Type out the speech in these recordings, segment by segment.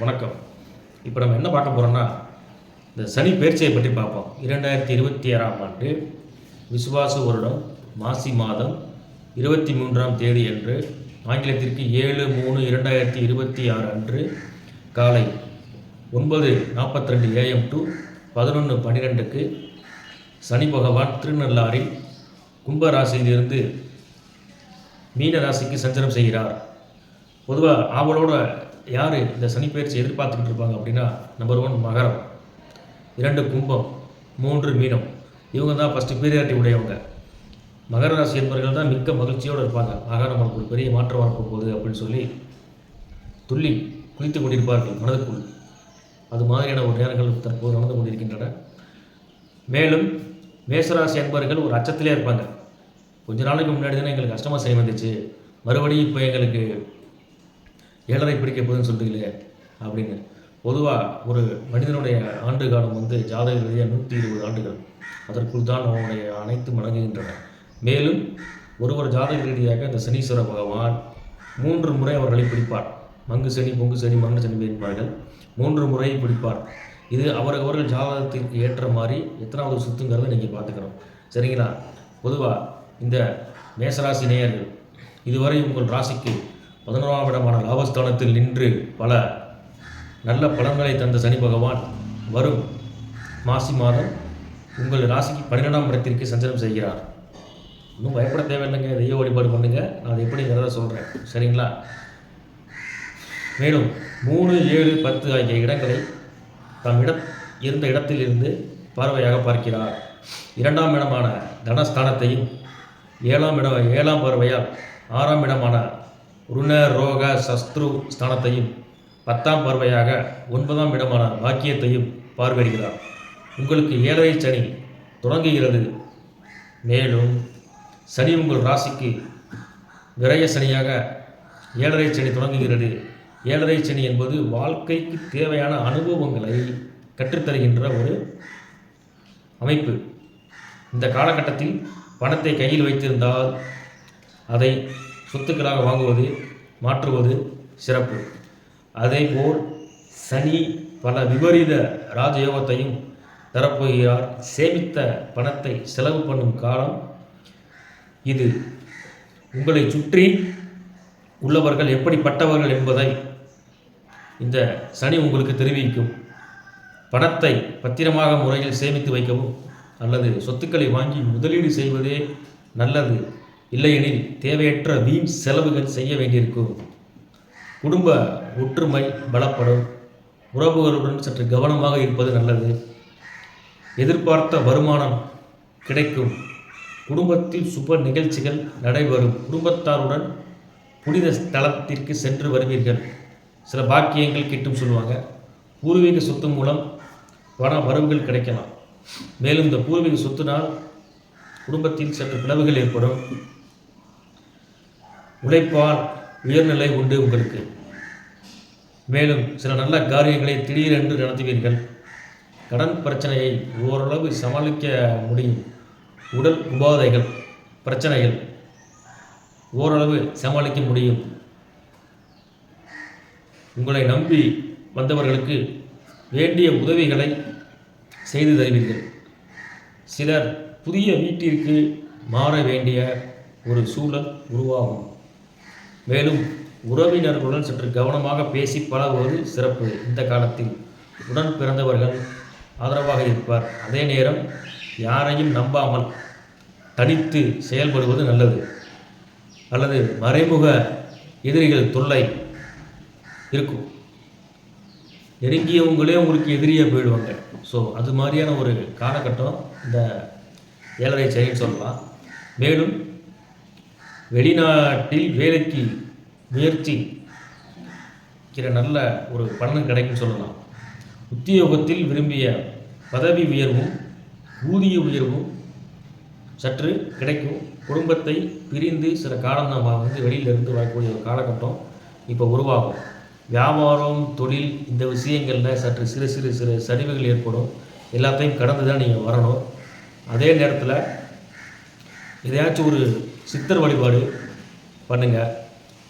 வணக்கம். இப்போ நம்ம என்ன பார்க்க போகிறோம்னா இந்த சனி பயிற்சியை பற்றி பார்ப்போம். இரண்டாயிரத்தி இருபத்தி ஆறாம் ஆண்டு விசுவாச வருடம் மாசி மாதம் இருபத்தி மூன்றாம் தேதி அன்று ஆங்கிலத்திற்கு ஏழு மூணு இரண்டாயிரத்தி இருபத்தி ஆறு அன்று காலை ஒன்பது நாற்பத்தி ரெண்டு ஏஎம் டு பதினொன்று பன்னிரெண்டுக்கு சனி பகவான் திருநள்ளாரில் கும்ப ராசியிலிருந்து மீன ராசிக்கு சஞ்சலம் செய்கிறார். பொதுவாக ஆவலோட யார் இந்த சனிப்பெயர்ச்சி எதிர்பார்த்துக்கிட்டு இருப்பாங்க அப்படின்னா நம்பர் ஒன் மகரம் இரண்டு கும்பம் மூன்று மீனம். இவங்க தான் ஃபஸ்ட்டு பீரியாரிட்டி உடையவங்க. மகர ராசி என்பவர்கள் தான் மிக்க மகிழ்ச்சியோடு இருப்பாங்க. ஆக நம்மளுக்கு ஒரு பெரிய மாற்றம் வரப்போ போகுது அப்படின்னு சொல்லி துள்ளி குளித்து கொண்டிருப்பார்கள் மனதுக்குள். அது மாதிரியான ஒரு நேரங்கள் தற்போது நடந்து கொண்டிருக்கின்றன. மேலும் மேசராசி என்பவர்கள் ஒரு அச்சத்திலே இருப்பாங்க. கொஞ்ச நாளைக்கு முன்னாடி தானே எங்களுக்கு கஷ்டமாக செய்ய வந்துச்சு. மறுபடியும் இப்போ எங்களுக்கு ஏழரை பிடிக்க போகுதுன்னு சொல்கிறீங்களே அப்படின்னு. பொதுவாக ஒரு மனிதனுடைய ஆண்டு காலம் வந்து ஜாதக ரீதியாக நூற்றி இருபது ஆண்டுகள். அதற்குள் தான் அவனுடைய அனைத்து மடங்குகின்றன மேலும் ஒருவர் ஜாதக ரீதியாக இந்த சனீஸ்வர பகவான் மூன்று முறை அவர்களை பிடிப்பார். மங்கு சனி பொங்கு சனி மரண சனி என்பார்கள். மூன்று முறை பிடிப்பார். இது அவர் அவர்கள் ஜாதகத்திற்கு ஏற்ற மாதிரி எத்தனாவது சுத்துங்கிறத நீங்கள் பார்த்துக்கணும். சரிங்களா? பொதுவாக இந்த மேசராசி நேயர்கள் இதுவரை உங்கள் ராசிக்கு பதினோராம் இடமான லாபஸ்தானத்தில் நின்று பல நல்ல பலன்களை தந்த சனி பகவான் வரும் மாசி மாதம் உங்கள் ராசிக்கு பன்னிரெண்டாம் இடத்திற்கு சஞ்சலம் செய்கிறார். இன்னும் பயப்பட தேவையில்லைங்க தெய்வ வழிபாடு பண்ணுங்க. நான் அதை எப்படிங்கிறத சொல்கிறேன் சரிங்களா? மேலும் மூணு ஏழு பத்து ஆகிய இடங்களை தம் இடம் இருந்த இடத்திலிருந்து பார்வையாக பார்க்கிறார். இரண்டாம் இடமான தனஸ்தானத்தையும் ஏழாம் இடம் ஏழாம் பார்வையால் ஆறாம் இடமான ருண ரோக சஸ்திரு ஸ்தானத்தையும் பத்தாம் பார்வையாக ஒன்பதாம் இடமான பாக்கியத்தையும் பார்வையிடுகிறார். உங்களுக்கு ஏழரை சனி தொடங்குகிறது. மேலும் சனி உங்கள் ராசிக்கு விரய சனியாக ஏழரை சனி தொடங்குகிறது. ஏழரை சனி என்பது வாழ்க்கைக்கு தேவையான அனுபவங்களை கற்றுத்தருகின்ற ஒரு அமைப்பு. இந்த காலகட்டத்தில் பணத்தை கையில் வைத்திருந்தால் அதை சொத்துக்களாக வாங்குவது மாற்றுவது சிறப்பு. அதேபோல் சனி பல விபரீத ராஜயோகத்தையும் தரப்போகிறார். சேமித்த பணத்தை செலவு பண்ணும் காலம் இது. உங்களை சுற்றி உள்ளவர்கள் எப்படிப்பட்டவர்கள் என்பதை இந்த சனி உங்களுக்கு தெரிவிக்கும். பணத்தை பத்திரமாக முறையில் சேமித்து வைக்கவும் அல்லது சொத்துக்களை வாங்கி முதலீடு செய்வதே நல்லது. இல்லையெனில் தேவையற்ற வீண் செலவுகள் செய்ய வேண்டியிருக்கும். குடும்ப ஒற்றுமை பலப்படும். உறவுகளுடன் சற்று கவனமாக இருப்பது நல்லது. எதிர்பார்த்த வருமானம் கிடைக்கும். குடும்பத்தில் சுப நிகழ்ச்சிகள் நடைபெறும். குடும்பத்தாருடன் புனித ஸ்தலத்திற்கு சென்று வருவீர்கள். சில பாக்கியங்கள் கிட்டும் சொல்லுவாங்க. பூர்வீக சொத்து மூலம் பண வரவுகள் கிடைக்கலாம். மேலும் இந்த பூர்வீக சொத்தினால் குடும்பத்தில் சற்று பிளவுகள் ஏற்படும். உழைப்பால் உயர்நிலை உண்டு உங்களுக்கு. மேலும் சில நல்ல காரியங்களை திடீரென்று நடத்துவீர்கள். கடன் பிரச்சனையை ஓரளவு சமாளிக்க முடியும். உடல் உபாதைகள் பிரச்சனைகள் ஓரளவு சமாளிக்க முடியும். உங்களை நம்பி வந்தவர்களுக்கு வேண்டிய உதவிகளை செய்து தருவீர்கள். சிலர் புதிய வீட்டிற்கு மாற வேண்டிய ஒரு சூழல் உருவாகும். மேலும் உறவினர்களுடன் சற்று கவனமாக பேசி பழகுவது சிறப்பு. இந்த காலத்தில் உடன் பிறந்தவர்கள் ஆதரவாக இருப்பார். அதே நேரம் யாரையும் நம்பாமல் தனித்து செயல்படுவது நல்லது. அல்லது மறைமுக எதிரிகள் தொல்லை இருக்கும். நெருங்கியவங்களே உங்களுக்கு எதிரியாக போயிடுவாங்க. ஸோ அது மாதிரியான ஒரு காலகட்டம் இந்த ஏழரை சரின்னு சொல்லலாம். மேலும் வெளிநாட்டில் வேலைக்கு முயற்சி நல்ல ஒரு பலன் கிடைக்கும் சொல்லலாம். உத்தியோகத்தில் விரும்பிய பதவி உயர்வும் ஊதிய உயர்வும் சற்று கிடைக்கும். குடும்பத்தை பிரிந்து சில காலம் நம்ம வந்து வெளியிலிருந்து வரக்கூடிய ஒரு காலகட்டம் இப்போ உருவாகும். வியாபாரம் தொழில் இந்த விஷயங்களில் சற்று சிறு சிறு சிறு சரிவுகள் ஏற்படும். எல்லாத்தையும் கடந்து தான் நீங்கள் வரணும். அதே நேரத்தில் எதையாச்சும் ஒரு சித்தர் வழிபாடு பண்ணுங்கள்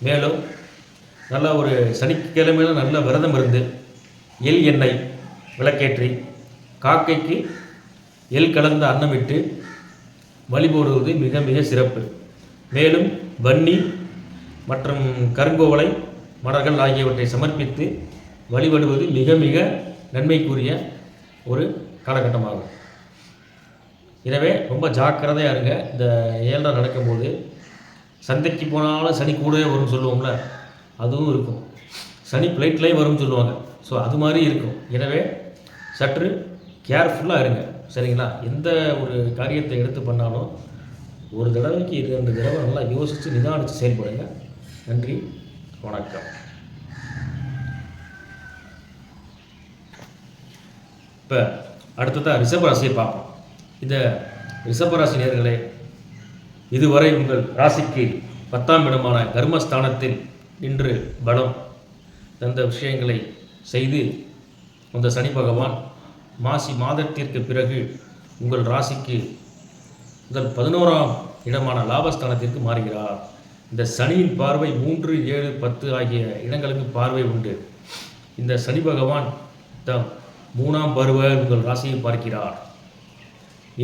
மேலும் நல்ல ஒரு சனிக்கிழமையில நல்ல விரதம் இருந்து எள் எண்ணெய் விளக்கேற்றி காக்கைக்கு எள் கலந்த அன்னமிட்டு வழிபடுவது மிக மிக சிறப்பு. மேலும் வன்னி மற்றும் கருங்கோவலை மலர்கள் ஆகியவற்றை சமர்ப்பித்து வழிபடுவது மிக மிக நன்மைக்குரிய ஒரு காலகட்டமாகும். எனவே ரொம்ப ஜாக்கிரதையாக இருங்க. இந்த ஏழரை நடக்கும்போது சந்தைக்கு போனாலும் சனி கூடவே வரும்னு சொல்லுவோம்ல அதுவும் இருக்கும். சனி பிளைட்லேயும் வரும்னு சொல்லுவாங்க. ஸோ அது மாதிரி இருக்கும். எனவே சற்று கேர்ஃபுல்லாக இருங்க. சரிங்களா? எந்த ஒரு காரியத்தை எடுத்து பண்ணாலும் ஒரு தடவைக்கு இரண்டு தடவை நல்லா யோசித்து நிதானித்து செயல்படுங்க. நன்றி. வணக்கம். இப்போ அடுத்ததாக ரிஷபராசியை பார்ப்போம். இந்த ரிஷபராசி நேர்களே இதுவரை உங்கள் ராசிக்கு பத்தாம் இடமான கர்மஸ்தானத்தில் நின்று பலம் தந்த விஷயங்களை செய்து அந்த சனி பகவான் மாசி மாதத்திற்கு பிறகு உங்கள் ராசிக்கு முதல் பதினோராம் இடமான லாபஸ்தானத்திற்கு மாறுகிறார். இந்த சனியின் பார்வை மூன்று ஏழு பத்து ஆகிய இடங்களுக்கு பார்வை உண்டு. இந்த சனி பகவான் தம் மூணாம் பருவ உங்கள் ராசியை பார்க்கிறார்.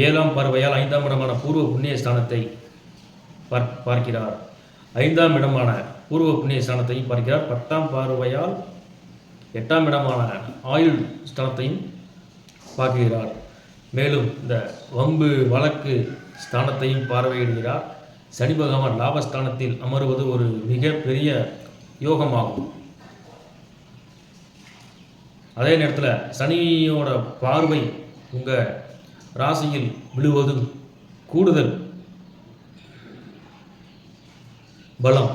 ஏழாம் பார்வையால் ஐந்தாம் இடமான பூர்வ புண்ணிய ஸ்தானத்தை பார் பார்க்கிறார். ஐந்தாம் இடமான பூர்வ புண்ணிய ஸ்தானத்தையும் பார்க்கிறார். பத்தாம் பார்வையால் எட்டாம் இடமான ஆயுள் ஸ்தானத்தையும் பார்க்கிறார். மேலும் இந்த வம்பு வழக்கு ஸ்தானத்தையும் பார்வையிடுகிறார். சனி பகவான் லாபஸ்தானத்தில் அமருவது ஒரு மிக பெரிய யோகமாகும். அதே நேரத்தில் சனியோட பார்வை உங்கள் ராசியில் விழுவதும் கூடுதல் பலம்.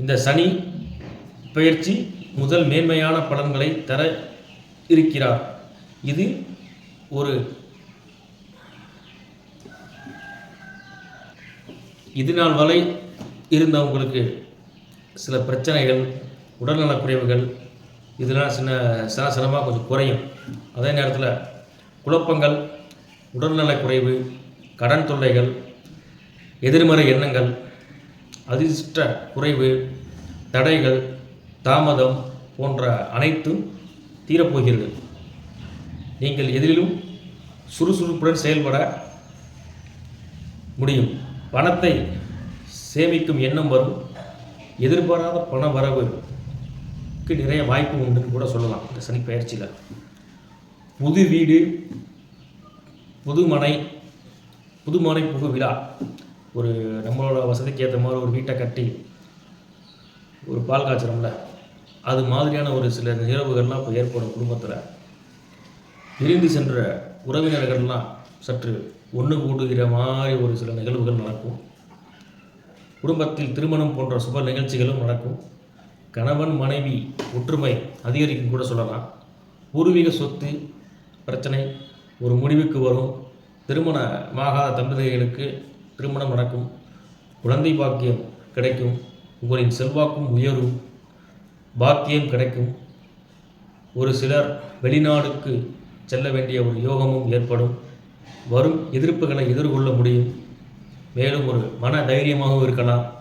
இந்த சனி பயிற்சி முதல் மேன்மையான பலன்களை தர இருக்கிறார். இது ஒரு இது நாள் வரை இருந்தவங்களுக்கு சில பிரச்சனைகள் உடல்நலக் குறைவுகள் இதெல்லாம் சின்ன சிரமமாக கொஞ்சம் குறையும். அதே நேரத்தில் குழப்பங்கள் உடல்நலக் குறைவு கடன் தொல்லைகள் எதிர்மறை எண்ணங்கள் அதிர்ஷ்ட குறைவு தடைகள் தாமதம் போன்ற அனைத்தும் தீரப்போகிறது. நீங்கள் எதிலும் சுறுசுறுப்புடன் செயல்பட முடியும். பணத்தை சேமிக்கும் எண்ணம் வரும். எதிர்பாராத பண வரவுக்கு நிறைய வாய்ப்பு உண்டுன்னு கூட சொல்லலாம். இந்த சனி பயிற்சியில் புது வீடு புதுமனை புதுமனை புகு விழா. ஒரு நம்மளோட வசதிக்கு ஏற்ற மாதிரி ஒரு வீட்டை கட்டி ஒரு பால் காய்ச்சறோம்ல அது மாதிரியான ஒரு சில நிகழ்வுகள்லாம் இப்போ ஏற்படும் குடும்பத்தில். பிரிந்து சென்ற உறவினர்கள்லாம் சற்று ஒன்று கூடுகிற மாதிரி ஒரு சில நிகழ்வுகள் நடக்கும். குடும்பத்தில் திருமணம் போன்ற சுப நிகழ்ச்சிகளும் நடக்கும். கணவன் மனைவி ஒற்றுமை அதிகரிக்கும் கூட சொல்லலாம். பூர்வீக சொத்து பிரச்சனை ஒரு முடிவுக்கு வரும். திருமணமாகாத தம்பதிகளுக்கு திருமணம் நடக்கும். குழந்தை பாக்கியம் கிடைக்கும். உங்களின் செல்வாக்கும் உயரும். பாக்கியம் கிடைக்கும். ஒரு சிலர் வெளிநாடுக்கு செல்ல வேண்டிய ஒரு யோகமும் ஏற்படும். வரும் எதிர்ப்புகளை எதிர்கொள்ள முடியும். மேலும் ஒரு மன தைரியமாகவும் இருக்கலாம்.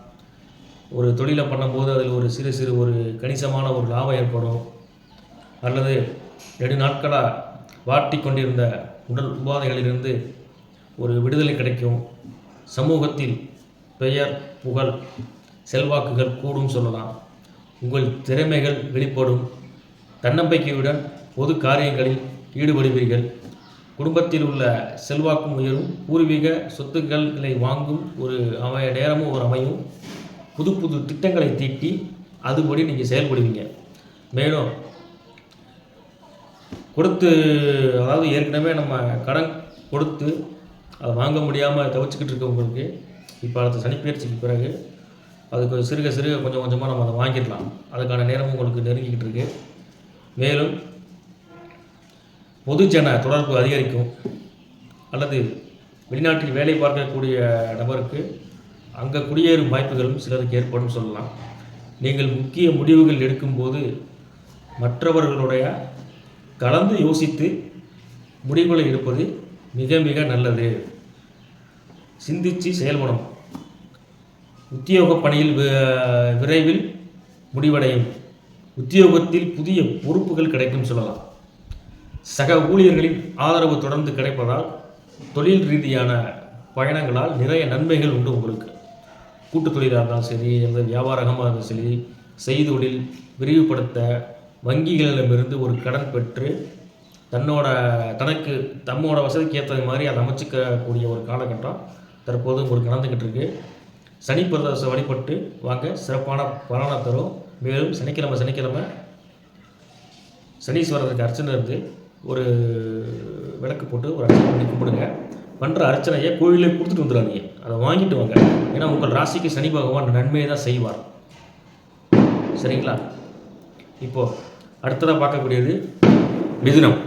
ஒரு தொழிலை பண்ணும்போது அதில் ஒரு சிறு சிறு ஒரு கணிசமான ஒரு லாபம் ஏற்படும். அல்லது நெடு நாட்களாக வாட்டி கொண்டிருந்த உடல் உபாதைகளிலிருந்து ஒரு விடுதலை கிடைக்கும். சமூகத்தில் பெயர் புகழ் செல்வாக்குகள் கூடும் சொல்லலாம். உங்கள் திறமைகள் வெளிப்படும். தன்னம்பிக்கையுடன் பொது காரியங்களில் ஈடுபடுவீர்கள். குடும்பத்தில் உள்ள செல்வாக்கும் உயரும். பூர்வீக சொத்துக்களை வாங்கும் ஒரு அமைய நேரமும் ஒரு அமையும். புது புது திட்டங்களை தீட்டி அதுபடி நீங்கள் செயல்படுவீங்க. மேலும் கொடுத்து அதாவது ஏற்கனவே நம்ம கடன் கொடுத்து அதை வாங்க முடியாமல் தவிச்சுக்கிட்டு இருக்கவங்களுக்கு இப்போ அடுத்த சனிப்பயிற்சிக்கு பிறகு அதுக்கு சிறுக சிறுக கொஞ்சம் கொஞ்சமாக நம்ம அதை வாங்கிடலாம். அதுக்கான நேரமும் உங்களுக்கு நெருங்கிக்கிட்டு இருக்கு. மேலும் பொதுஜன தொடர்பு அதிகரிக்கும். அல்லது வெளிநாட்டில் வேலை பார்க்கக்கூடிய நபருக்கு அங்கே குடியேறும் வாய்ப்புகளும் சிலருக்கு ஏற்படும் சொல்லலாம். நீங்கள் முக்கிய முடிவுகள் எடுக்கும்போது மற்றவர்களுடைய கலந்து யோசித்து முடிவுகளை எடுப்பது மிக மிக நல்லது. சிந்திச்சு செயல்படும் உத்தியோக பணியில் விரைவில் முடிவடையும். உத்தியோகத்தில் புதிய பொறுப்புகள் கிடைக்கும் சொல்லலாம். சக ஊழியர்களின் ஆதரவு தொடர்ந்து கிடைப்பதால் தொழில் ரீதியான பயணங்களால் நிறைய நன்மைகள் உண்டு உங்களுக்கு. கூட்டுத் தொழிலாக இருந்தாலும் சரி எந்த வியாபாரமாக இருந்தாலும் சரி செய்தொழில் விரிவுபடுத்த வங்கிகளிடமிருந்து ஒரு கடன் பெற்று தன்னோட தனக்கு தம்மோட வசதிக்கு ஏற்றது மாதிரி அதை அமைச்சிக்கக்கூடிய ஒரு காலகட்டம் தற்போது உங்களுக்கு நடந்துக்கிட்டு இருக்கு. சனி பிரதோஷம் வழிபட்டு வாங்க சிறப்பான பலனை தரும். மேலும் சனிக்கிழமை சனிக்கிழமை சனீஸ்வரருக்கு அர்ச்சனை இருந்து ஒரு விளக்கு போட்டு ஒரு அர்ச்சனை பண்ணி கும்பிடுங்க. பண்ணுற அர்ச்சனையை கோயிலே கொடுத்துட்டு வந்துடுறாங்க அதை வாங்கிட்டு வாங்க. ஏன்னா உங்கள் ராசிக்கு சனி பகவான் நன்மையை தான் செய்வார். சரிங்களா? இப்போது அடுத்ததாக பார்க்கக்கூடியது மிதுனம்.